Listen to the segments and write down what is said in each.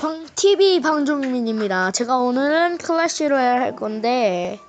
방, TV 방종민입니다. 제가 오늘은 클래시 로얄 할 건데,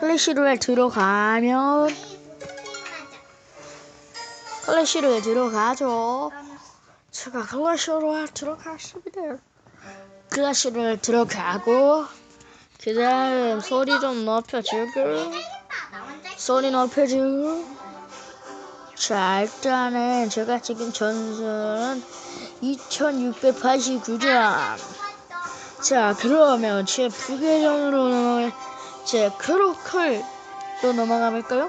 클래시 로얄 들어가면, 클래시 로얄 들어가죠. 제가 클래시 로얄 들어갔습니다. 클래시 로얄 들어가고, 그 다음 소리 좀 높여주고, 소리 높여주고, 자, 일단은 제가 지금 전설은 2689점. 자, 그러면 제 부계정으로 넘어갈 제 크로컬로 넘어가 볼까요?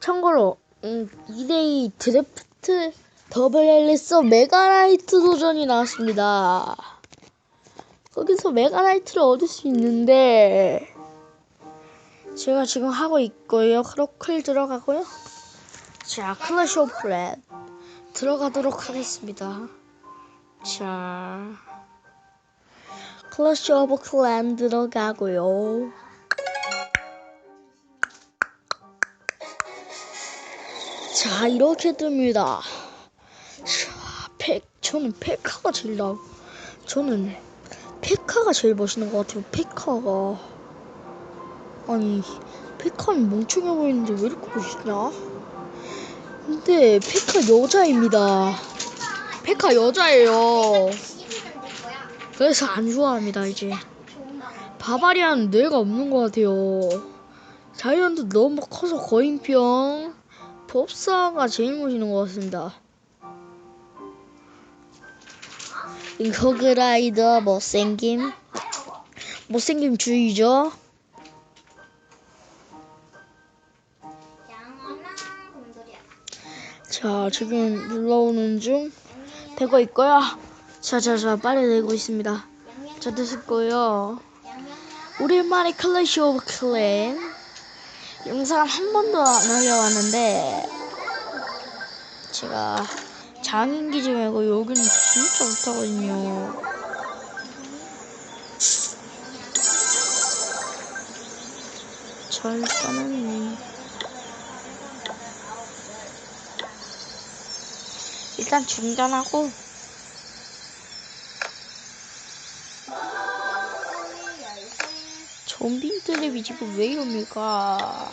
참고로, 음, 2대2 드래프트 더블 앨리스 메가나이트 도전이 나왔습니다. 거기서 메가나이트를 얻을 수 있는데, 제가 지금 하고 있고요. 크로클 들어가고요. 자, 클래시 오브 클랜 들어가도록 하겠습니다. 자, 클래시 오브 클랜 들어가고요. 자, 이렇게 뜹니다. 자, 팩, 저는 페카가 제일 나. 저는 페카가 제일 멋있는 것 같아요. 페카가. 아니 페카는 멍청해 보이는데 왜 이렇게 멋있냐? 근데 페카 여자입니다. 페카 여자예요. 그래서 안 좋아합니다 이제. 바바리안 뇌가 없는 것 같아요. 자이언트 너무 커서 거인병. 법사가 제일 멋있는 것 같습니다. 인커그라이더 못생김. 못생김 주의죠. 자, 지금 눌러오는 중 되고 있고요. 자, 자, 자, 빨리 되고 있습니다. 자, 됐고요. 오랜만에 클래시 오브 클랜 영상 한 번도 안 올려왔는데 제가 장인기지 말고 여기는 진짜 못하거든요. 자, 일단은 일단 중단하고 좀비들의 집은 왜 이럽니까?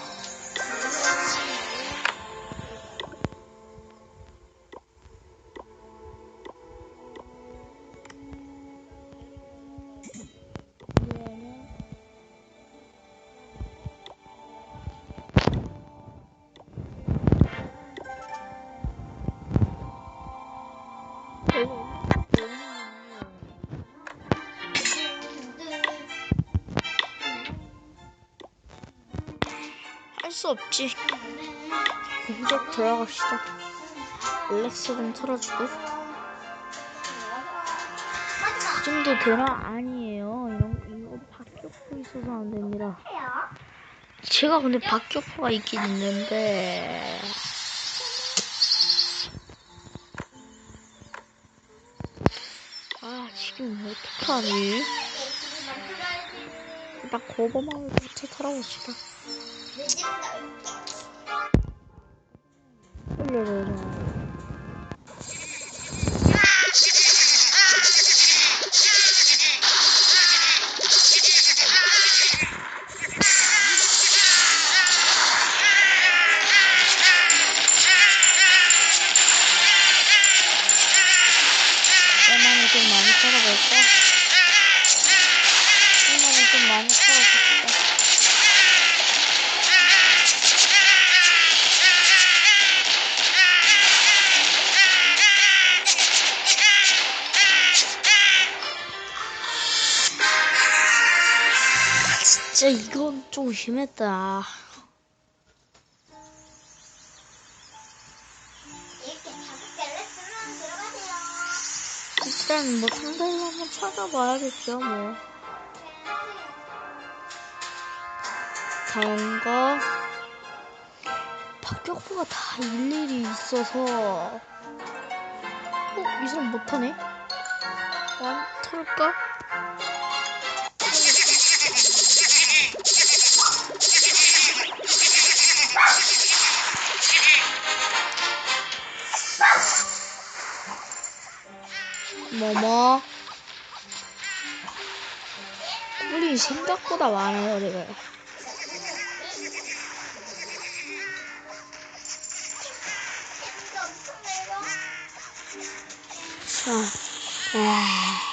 수 없지. 공격 들어갑시다. 렉스 좀 틀어주고. 이 정도 되나? 아니에요. 이런, 이거 박격포 있어서 안 됩니다. 제가 근데 박격포가 있긴 있는데. 아, 지금 어떡하니? 일단 거버마을부터 털어봅시다. 얼마나 좀 많이 털어볼까? 얼마나 좀 많이 털어볼까? 진짜 이건 좀 심했다. 일단 뭐 상대를 한번 찾아봐야겠죠 뭐. 다음과 박격포가 다 일일이 있어서 어? 이 사람 못하네? 완 털까? 뭐뭐 꿀이 생각보다 많아요 내가 자 아.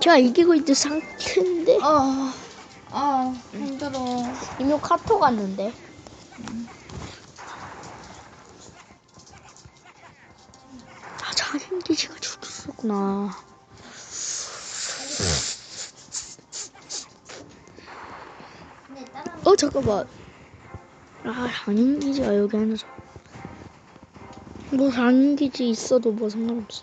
제가 이기고 있는 상태인데? 아, 어, 아 어, 힘들어. 이모 카톡 왔는데. 아, 자기 힘들지가 죽었었구나. 어 잠깐만 아안 옮기지가 여기 하나서 뭐안 옮기지 있어도 뭐 상관없어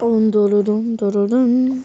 온도르릉 도르릉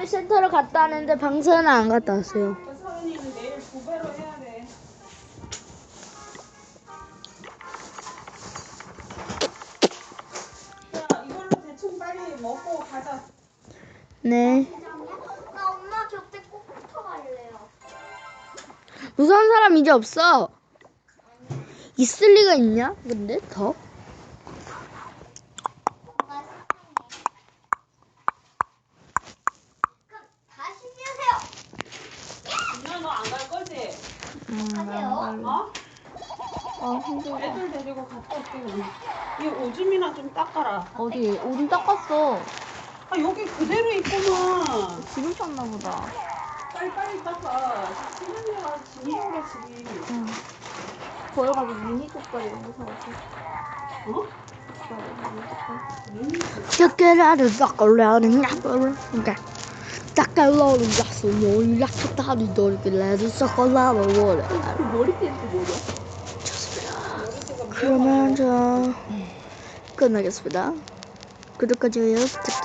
사람이 센터를 갔다 왔는데 방사는 안 갔다 왔어요. 사연이는 내일 두 배로 해야 돼. 야, 이걸로 대충 빨리 먹고 가자. 네. 나 엄마 곁에 꼭 붙어 갈래요. 무서운 사람 이제 없어. 있을 리가 있냐? 근데 더? 아 힘들어. 애들 데리고 갔다 올게. 그럼. 이 오줌이나 좀 닦아라. 어디 오줌 닦았어. 아 여기 그대로 있구나. 지금 쳤나 보다. 빨리 빨리 닦아. 시간이가 진짜 지금. 응. 보여가지고 미니 쪽까지 무서웠어. 어? 미니 쪽. 这给他的咋搞了？人家说了，你看。Sacolada, garçom, olha que tá de dor que leva sacolada, olha. 그러면 저 끝나겠습니다. 구독과 좋아요 부탁드립니다.